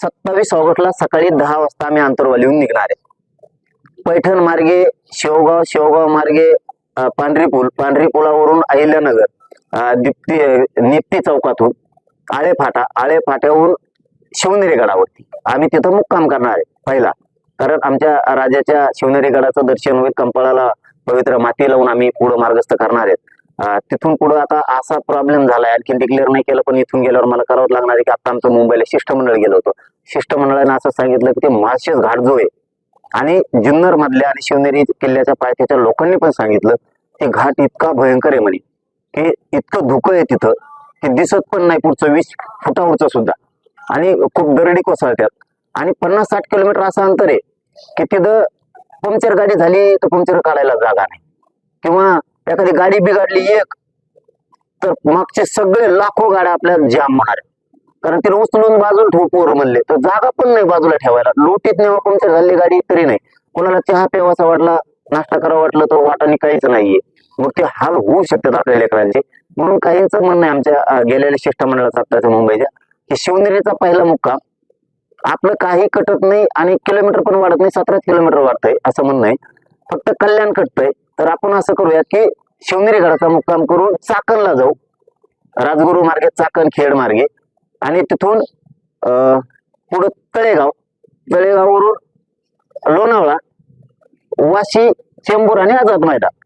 सत्तावीस ऑगस्टला सकाळी दहा वाजता आम्ही आंतरवालीहून निघणार आहे. पैठण मार्गे शेवगाव शेवगाव मार्गे पांढरी पूल पांढरी पुलावरून अहिल्यानगर दीप्ती निप्ती चौकातून आळे फाटा आळे फाट्याहून शिवनेरी गडावरती. आम्ही तिथं मुक्काम करणार आहे पहिला. कारण आमच्या राजाच्या शिवनेरी गडाचं दर्शन होईल कंपाळाला पवित्र माती लावून आम्ही पुढं मार्गस्थ करणार आहेत. तिथून पुढं आता असा प्रॉब्लेम झालाय आणखी डिक्लेअर नाही केलं पण इथून गेल्यावर मला करावं लागणार आहे की आता आमचं मुंबईला शिष्टमंडळ गेलं होतं. शिष्टमंडळाने असं सांगितलं की ते माळशेज घाट जो आहे आणि जुन्नर मधल्या आणि शिवनेरी किल्ल्याच्या पायथ्याच्या लोकांनी पण सांगितलं की घाट इतका भयंकर आहे म्हणे. की इतकं धुकं आहे तिथं की दिसत पण नाही पुढचं वीस फुटावरचं सुद्धा. आणि खूप दरडी कोसळत्यात. आणि पन्नास साठ किलोमीटर असं अंतर आहे की तिथं पंक्चर गाडी झाली तर पंक्चर काढायला जागा नाही. किंवा एखादी गाडी बिघडली एक तर मागचे सगळे लाखो गाड्या आपल्या जाम होणार कारण तिला उचलून बाजूला ठेवू पोर म्हणले. तर जागा पण नाही बाजूला ठेवायला. लोटीत नेवा पंक्चर झाली गाडी तरी नाही. कोणाला चहा प्यावासा वाटला नाश्ता करावा वाटलं तर वाटाने काहीच नाहीये. मग ते हाल होऊ शकतात आपल्या लेकरांचे. म्हणून काहींच म्हणणं आहे आमच्या गेलेल्या शिष्टमंडळाचा आत्ताच्या मुंबईच्या. की शिवनेरीचा पहिला मुक्काम. आपलं काही कटत नाही आणि किलोमीटर पण वाढत नाही सतरा किलोमीटर वाढतंय असं म्हणणं आहे. फक्त कल्याण कटतंय. तर आपण असं करूया की शिवनेरी गडाचा मुक्काम करून चाकणला जाऊ. राजगुरू मार्गे चाकण खेड मार्गे. आणि तिथून पुढं तळेगाव. तळेगाववरून लोणावळा वाशी चेंबूर आणि आझाद मैदान.